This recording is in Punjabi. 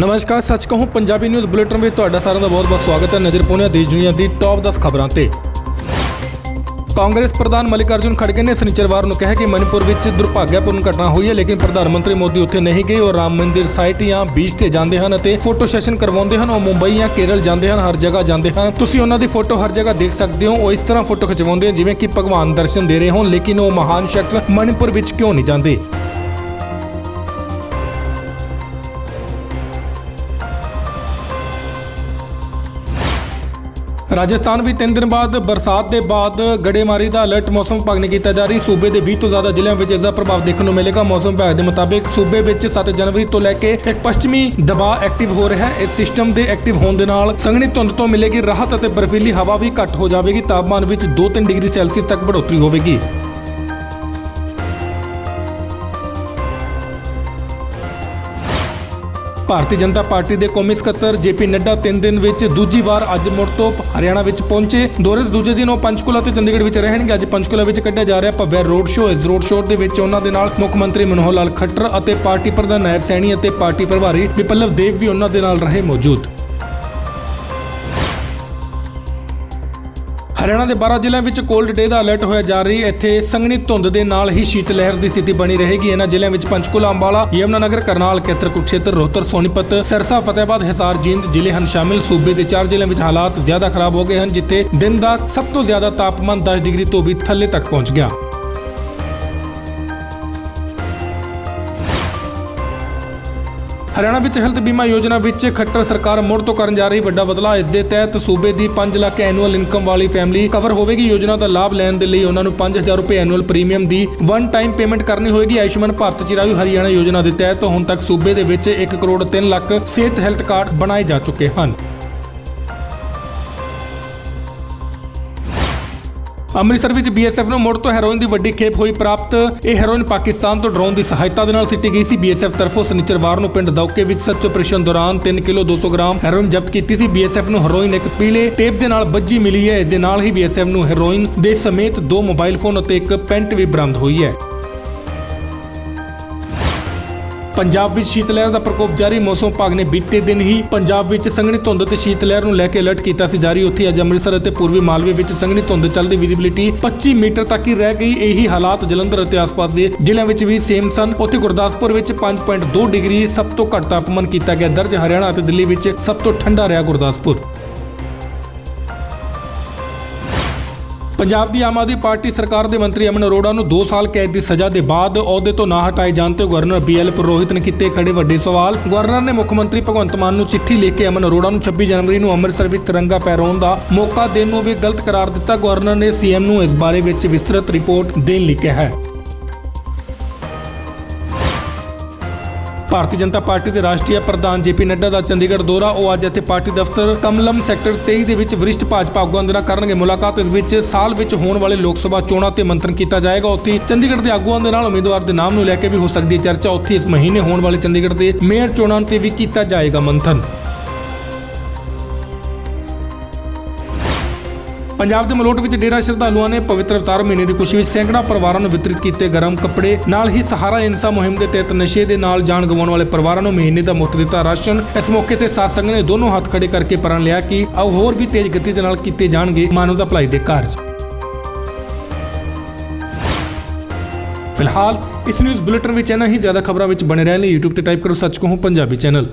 ਨਮਸਕਾਰ, ਸੱਚ ਕਹੂੰ, ਪੰਜਾਬੀ ਨਿਊਜ਼ ਬੁਲੇਟਿਨ ਵਿੱਚ ਤੁਹਾਡਾ ਸਾਰਿਆਂ ਦਾ ਬਹੁਤ-ਬਹੁਤ ਸਵਾਗਤ ਹੈ। ਨਜ਼ਰ ਪਾਉਂਦੇ ਹਾਂ ਦੇਸ਼ ਦੁਨੀਆ ਦੀ ਟੌਪ 10 ਖਬਰਾਂ ਤੇ। ਕਾਂਗਰਸ ਪ੍ਰਧਾਨ ਮਲਿਕਾਰਜੁਨ ਖੜਗੇ ਨੇ ਸ਼ਨੀਚਰਵਾਰ ਨੂੰ ਕਿਹਾ ਕਿ ਮਨੀਪੁਰ ਵਿੱਚ ਦੁਰਭਾਗਿਆਪੂਰਨ ਘਟਨਾ ਹੋਈ ਹੈ, ਲੇਕਿਨ ਪ੍ਰਧਾਨ ਮੰਤਰੀ ਮੋਦੀ ਉੱਥੇ ਨਹੀਂ ਗਏ ਉਹ ਰਾਮ ਮੰਦਿਰ ਸਾਈਟ ਜਾਂ ਬੀਚ ਤੇ ਜਾਂਦੇ ਹਨ ਅਤੇ ਫੋਟੋ ਸੈਸ਼ਨ ਕਰਵਾਉਂਦੇ ਹਨ। ਉਹ ਮੁੰਬਈ ਜਾਂ ਕੇਰਲ ਜਾਂਦੇ ਹਨ, ਹਰ ਜਗ੍ਹਾ ਜਾਂਦੇ ਹਨ। ਤੁਸੀਂ ਉਹਨਾਂ ਦੀ ਫੋਟੋ ਹਰ ਜਗ੍ਹਾ ਦੇਖ ਸਕਦੇ ਹੋ, ਉਹ ਇਸ ਤਰ੍ਹਾਂ ਫੋਟੋ ਖਿਚਵਾਉਂਦੇ ਹਨ ਜਿਵੇਂ ਕਿ ਭਗਵਾਨ ਦਰਸ਼ਨ ਦੇ ਰਹੇ ਹੋਣ, ਲੇਕਿਨ ਉਹ ਮਹਾਨ ਸ਼ਖਸ ਮਨੀਪੁਰ ਵਿੱਚ ਕਿਉਂ ਨਹੀਂ ਜਾਂਦੇ? ਰਾਜਸਥਾਨ ਵਿੱਚ 3 ਦਿਨ ਬਾਅਦ ਬਰਸਾਤ ਦੇ ਬਾਅਦ ਗੜੇਮਾਰੀ ਦਾ ਅਲਰਟ ਮੌਸਮ ਵਿਭਾਗ ਨੇ ਕੀਤਾ ਜਾਰੀ। ਸੂਬੇ ਦੇ 20 ਤੋਂ ਜ਼ਿਆਦਾ ਜ਼ਿਲ੍ਹਿਆਂ ਵਿੱਚ ਇਸ ਦਾ ਪ੍ਰਭਾਵ ਦੇਖਣ ਨੂੰ ਮਿਲੇਗਾ। ਮੌਸਮ ਵਿਭਾਗ ਦੇ ਮੁਤਾਬਿਕ ਸੂਬੇ ਵਿੱਚ 7 ਜਨਵਰੀ ਤੋਂ ਲੈ ਕੇ ਇੱਕ ਪੱਛਮੀ ਦਬਾਅ ਐਕਟਿਵ ਹੋ ਰਿਹਾ ਹੈ। ਇਸ ਸਿਸਟਮ ਦੇ ਐਕਟਿਵ ਹੋਣ ਦੇ ਨਾਲ ਸੰਘਣੀ ਧੁੰਦ ਤੋਂ ਮਿਲੇਗੀ ਰਾਹਤ ਅਤੇ ਬਰਫੀਲੀ ਹਵਾ ਵੀ ਘੱਟ ਹੋ ਜਾਵੇਗੀ। ਤਾਪਮਾਨ ਵਿੱਚ 2-3 ਡਿਗਰੀ ਸੈਲਸੀਅਸ ਤੱਕ ਬੜੋਤਰੀ ਹੋਵੇਗੀ। ਭਾਰਤੀ ਜਨਤਾ ਪਾਰਟੀ ਦੇ ਕੌਮੀ ਸਕੱਤਰ ਜੇਪੀ ਨੱਡਾ ਤਿੰਨ ਦਿਨ ਵਿੱਚ ਦੂਜੀ ਵਾਰ ਅੱਜ ਮੁੜ ਤੋਂ ਹਰਿਆਣਾ ਵਿੱਚ ਪਹੁੰਚੇ। ਦੌਰੇ ਦੇ ਦੂਜੇ ਦਿਨ ਉਹ ਪੰਚਕੂਲਾ ਤੇ ਚੰਡੀਗੜ੍ਹ ਵਿੱਚ ਰਹਿਣਗੇ। ਅੱਜ ਪੰਚਕੂਲਾ ਵਿੱਚ ਕੱਢਿਆ ਜਾ ਰਿਹਾ ਭਵਿਆ ਰੋਡ ਸ਼ੋਅ। ਇਸ ਰੋਡ ਸ਼ੋਅ ਦੇ ਵਿੱਚ ਉਹਨਾਂ ਦੇ ਨਾਲ ਮੁੱਖ ਮੰਤਰੀ ਮਨੋਹਰ ਲਾਲ ਖੱਟਰ ਅਤੇ ਪਾਰਟੀ ਪ੍ਰਧਾਨ ਨਾਇਬ ਸੈਣੀ ਅਤੇ ਪਾਰਟੀ ਪ੍ਰਭਾਰੀ ਵਿਪਲਵ ਦੇਵ ਵੀ ਉਹਨਾਂ ਦੇ ਨਾਲ ਰਹੇ ਮੌਜੂਦ। ਹਰਿਆਣਾ ਦੇ 12 ਜ਼ਿਲ੍ਹਿਆਂ ਵਿੱਚ ਕੋਲਡ ਡੇ ਦਾ ਅਲਰਟ ਹੋਇਆ ਜਾ ਰਹੀ ਹੈ। ਇੱਥੇ ਸੰਘਣੀ ਧੁੰਦ ਦੇ ਨਾਲ ਹੀ ਸ਼ੀਤ ਲਹਿਰ ਦੀ ਸਥਿਤੀ ਬਣੀ ਰਹੇਗੀ। ਇਹਨਾਂ ਜ਼ਿਲ੍ਹਿਆਂ ਵਿੱਚ ਪੰਚਕੂਲਾ, ਅੰਬਾਲਾ, ਯਮੁਨਾਨਗਰ, ਕਰਨਾਲ ਖੇਤਰ ਕੁਰਕਸ਼ੇਤਰ ਰੋਹਤਰ, ਸੋਨੀਪਤ, ਸਰਸਾ, ਫਤਿਹਬਾਦ, ਹਿਸਾਰ, ਜੀਂਦ, ਜ਼ਿਲ੍ਹੇ ਹਨ ਸ਼ਾਮਿਲ। ਸੂਬੇ ਦੇ ਚਾਰ ਜ਼ਿਲ੍ਹਿਆਂ ਵਿੱਚ ਹਾਲਾਤ ਜ਼ਿਆਦਾ ਖਰਾਬ ਹੋ ਗਏ ਹਨ, ਜਿੱਥੇ ਦਿਨ ਦਾ ਸਭ ਤੋਂ ਜ਼ਿਆਦਾ ਤਾਪਮਾਨ 10 ਡਿਗਰੀ ਤੋਂ ਵੀ ਥੱਲੇ ਤੱਕ ਪਹੁੰਚ ਗਿਆ। ਹਰਿਆਣਾ ਵਿੱਚ ਹੈਲਥ ਬੀਮਾ ਯੋਜਨਾ ਵਿੱਚ ਖੱਟਰ ਸਰਕਾਰ ਮੁੜ ਤੋਂ ਕਰਨ ਜਾ ਰਹੀ ਵੱਡਾ ਬਦਲਾਅ। ਇਸ ਦੇ ਤਹਿਤ ਸੂਬੇ ਦੀ 5 ਲੱਖ ਐਨੂਅਲ ਇਨਕਮ ਵਾਲੀ ਫੈਮਿਲੀ ਕਵਰ ਹੋਵੇਗੀ। ਯੋਜਨਾ ਦਾ ਲਾਭ ਲੈਣ ਦੇ ਲਈ ਉਹਨਾਂ ਨੂੰ 5000 ਰੁਪਏ ਐਨੂਅਲ ਪ੍ਰੀਮੀਅਮ ਦੀ ਵਨ ਟਾਈਮ ਪੇਮੈਂਟ ਕਰਨੀ ਹੋਏਗੀ ਆਯੁਸ਼ਮਾਨ ਭਾਰਤ ਚਿਰਾਯੂ ਹਰਿਆਣਾ ਯੋਜਨਾ ਦੇ ਤਹਿਤ ਹੁਣ ਤੱਕ ਸੂਬੇ ਦੇ ਵਿੱਚ 1 ਕਰੋੜ 3 ਲੱਖ ਸਿਹਤ ਹੈਲਥ ਕਾਰਡ ਬਣਾਏ ਜਾ ਚੁੱਕੇ ਹਨ। ਅੰਮ੍ਰਿਤਸਰ ਵਿੱਚ ਬੀਐਸਐਫ ਨੂੰ ਮੁੜ ਤੋਂ ਹੈਰੋਇਨ ਦੀ ਵੱਡੀ ਖੇਪ ਹੋਈ ਪ੍ਰਾਪਤ। ਇਹ ਹੈਰੋਇਨ ਪਾਕਿਸਤਾਨ ਤੋਂ ਡਰੋਨ ਦੀ ਸਹਾਇਤਾ ਦੇ ਨਾਲ ਸਿੱਟੀ ਗਈ ਸੀ। ਬੀਐਸਐਫ ਤਰਫੋਂ ਸ਼ਨੀਚਰਵਾਰ ਨੂੰ ਪਿੰਡ ਦੌਕੇ ਵਿੱਚ ਸਰਚ ਆਪਰੇਸ਼ਨ ਦੌਰਾਨ 3 ਕਿਲੋ 200 ਗ੍ਰਾਮ ਹੈਰੋਇਨ ਜ਼ਬਤ ਕੀਤੀ ਸੀ। ਬੀਐਸਐਫ ਨੂੰ ਹੈਰੋਇਨ ਇੱਕ ਪੀਲੇ ਟੇਪ ਦੇ ਨਾਲ ਬੱਜੀ ਮਿਲੀ ਹੈ। ਇਸ ਦੇ ਨਾਲ ਹੀ ਬੀਐਸਐਫ ਨੂੰ ਹੈਰੋਇਨ ਦੇ ਸਮੇਤ ਦੋ ਮੋਬਾਈਲ ਫੋਨ ਅਤੇ ਇੱਕ ਪੈਂਟ ਵੀ ਬਰਾਮਦ ਹੋਈ ਹੈ। ਪੰਜਾਬ ਵਿੱਚ ਸ਼ੀਤ ਲਹਿਰ ਦਾ ਪ੍ਰਕੋਪ ਜਾਰੀ, ਮੌਸਮ ਵਿਭਾਗ ਨੇ ਬੀਤੇ ਦਿਨ ਹੀ ਪੰਜਾਬ ਵਿੱਚ ਸੰਘਣੀ ਧੁੰਦ ਤੇ ਸ਼ੀਤ ਲਹਿਰ ਨੂੰ ਲੈ ਕੇ ਅਲਰਟ ਕੀਤਾ ਸੀ। ਜਾਰੀ ਉੱਥੇ ਅੱਜ ਅੰਮ੍ਰਿਤਸਰ ਅਤੇ ਪੂਰਬੀ ਮਾਲਵੇ ਵਿੱਚ ਸੰਘਣੀ ਧੁੰਦ ਚੱਲਦੀ ਵਿਜ਼ਿਬਿਲਿਟੀ 25 ਮੀਟਰ ਤੱਕ ਹੀ ਰਹਿ ਗਈ। ਇਹੀ ਹਾਲਾਤ ਜਲੰਧਰ ਅਤੇ ਆਸ-ਪਾਸ ਦੇ ਜ਼ਿਲ੍ਹਿਆਂ ਵਿੱਚ ਵੀ ਸੇਮ ਸਨ। ਉੱਥੇ ਗੁਰਦਾਸਪੁਰ ਵਿੱਚ 5.2 ਡਿਗਰੀ ਸਭ ਤੋਂ ਘੱਟ ਤਾਪਮਾਨ ਕੀਤਾ ਗਿਆ। ਦਰਜ ਹਰਿਆਣਾ ਅਤੇ ਦਿੱਲੀ ਵਿੱਚ ਸਭ ਤੋਂ ਠੰਡਾ ਰਿਹਾ ਗੁਰਦਾਸਪੁਰ। ਪੰਜਾਬ ਦੀ ਆਮ ਆਦਮੀ ਪਾਰਟੀ ਸਰਕਾਰ ਦੇ ਮੰਤਰੀ ਅਮਨ ਅਰੋੜਾ ਨੂੰ 2 ਸਾਲ ਕੈਦ ਦੀ ਸਜ਼ਾ ਦੇ ਬਾਅਦ ਅਹੁਦੇ ਤੋਂ ਨਾ ਹਟਾਏ ਜਾਣ ਤੇ ਗਵਰਨਰ ਬੀਐਲ ਪੁਰੋਹਿਤ ਨੇ ਕੀਤੇ ਖੜੇ ਵੱਡੇ ਸਵਾਲ। ਗਵਰਨਰ ਨੇ ਮੁੱਖ ਮੰਤਰੀ ਭਗਵੰਤ ਮਾਨ ਨੂੰ ਚਿੱਠੀ ਲਿਖ ਕੇ ਅਮਨ ਅਰੋੜਾ ਨੂੰ 26 ਜਨਵਰੀ ਨੂੰ ਅੰਮ੍ਰਿਤਸਰ ਵਿੱਚ ਤਿਰੰਗਾ ਫਹਿਰਾਉਣ ਦਾ ਮੌਕਾ ਦੇਣ ਨੂੰ ਵੀ ਗਲਤ ਕਰਾਰ ਦਿੱਤਾ। ਗਵਰਨਰ ਨੇ ਸੀਐਮ ਨੂੰ ਇਸ ਬਾਰੇ ਵਿੱਚ ਵਿਸਤ੍ਰਿਤ ਰਿਪੋਰਟ ਦੇਣ ਲਈ ਕਿਹਾ ਹੈ। ਭਾਰਤੀ ਜਨਤਾ ਪਾਰਟੀ ਦੇ ਰਾਸ਼ਟਰੀ ਪ੍ਰਧਾਨ ਜੇਪੀ ਨੱਡਾ ਦਾ ਚੰਡੀਗੜ੍ਹ ਦੌਰਾ, ਉਹ ਅੱਜ ਇੱਥੇ ਪਾਰਟੀ ਦਫ਼ਤਰ ਕਮਲਮ ਸੈਕਟਰ 23 ਦੇ ਵਿੱਚ ਵਰਿਸ਼ਠ ਭਾਜਪਾ ਆਗੂਆਂ ਦੇ ਨਾਲ ਕਰਨਗੇ ਮੁਲਾਕਾਤ, ਇਸ ਵਿੱਚ ਸਾਲ ਵਿੱਚ ਹੋਣ ਵਾਲੇ ਲੋਕ ਸਭਾ ਚੋਣਾਂ ਤੇ ਮੰਥਨ ਕੀਤਾ ਜਾਏਗਾ। ਉੱਥੇ ਚੰਡੀਗੜ੍ਹ ਦੇ ਆਗੂਆਂ ਦੇ ਨਾਲ ਉਮੀਦਵਾਰ ਦੇ ਨਾਮ ਨੂੰ ਲੈ ਕੇ ਵੀ ਹੋ ਸਕਦੀ ਹੈ ਚਰਚਾ। ਉੱਥੇ ਇਸ ਮਹੀਨੇ ਹੋਣ ਵਾਲੇ ਚੰਡੀਗੜ੍ਹ ਦੇ ਮੇਅਰ ਚੋਣਾਂ ਤੇ ਵੀ ਕੀਤਾ ਜਾਏਗਾ ਮੰਥਨ। ਪੰਜਾਬ ਦੇ ਮਲੋਟ ਵਿੱਚ ਡੇਰਾ ਸ਼ਰਧਾਲੂਆਂ ਨੇ ਪਵਿੱਤਰ ਅਵਤਾਰ ਮਹੀਨੇ ਦੀ ਖੁਸ਼ੀ ਵਿੱਚ ਸੈਂਕੜਾ ਪਰਿਵਾਰਾਂ ਨੂੰ ਵਿਤਰਿਤ ਕੀਤੇ ਗਰਮ ਕੱਪੜੇ, ਨਾਲ ਹੀ ਸਹਾਰਾ ਇਨਸਾ ਮੁਹਿੰਮ ਦੇ ਤਹਿਤ ਨਸ਼ੇ ਦੇ ਨਾਲ ਜਾਨ ਗਵਾਉਣ ਵਾਲੇ ਪਰਿਵਾਰਾਂ ਨੂੰ ਮਹੀਨੇ ਦਾ ਮੁਫਤ ਦਿੱਤਾ ਰਾਸ਼ਨ। ਇਸ ਮੌਕੇ ਤੇ ਸਾਧ ਸੰਗਤ ਨੇ ਦੋਨੋਂ ਹੱਥ ਖੜੇ ਕਰਕੇ ਪ੍ਰਣ ਲਿਆ ਕਿ ਆਓ ਹੋਰ ਵੀ ਤੇਜ਼ ਗਤੀ ਦੇ ਨਾਲ ਕੀਤੇ ਜਾਣਗੇ ਮਾਨਵਤਾ ਭਲਾਈ ਦੇ ਕਾਰਜ। ਫਿਲਹਾਲ ਇਸ ਨਿਊਜ਼ ਬੁਲੇਟਿਨ ਵਿੱਚ ਇਹਨਾਂ ਹੀ। ਜ਼ਿਆਦਾ ਖਬਰਾਂ ਵਿੱਚ ਬਣੇ ਰਹਿਣ ਲਈ YouTube ਤੇ ਟਾਈਪ ਕਰੋ ਸੱਚ ਕਹੂੰ ਪੰਜਾਬੀ ਚੈਨਲ।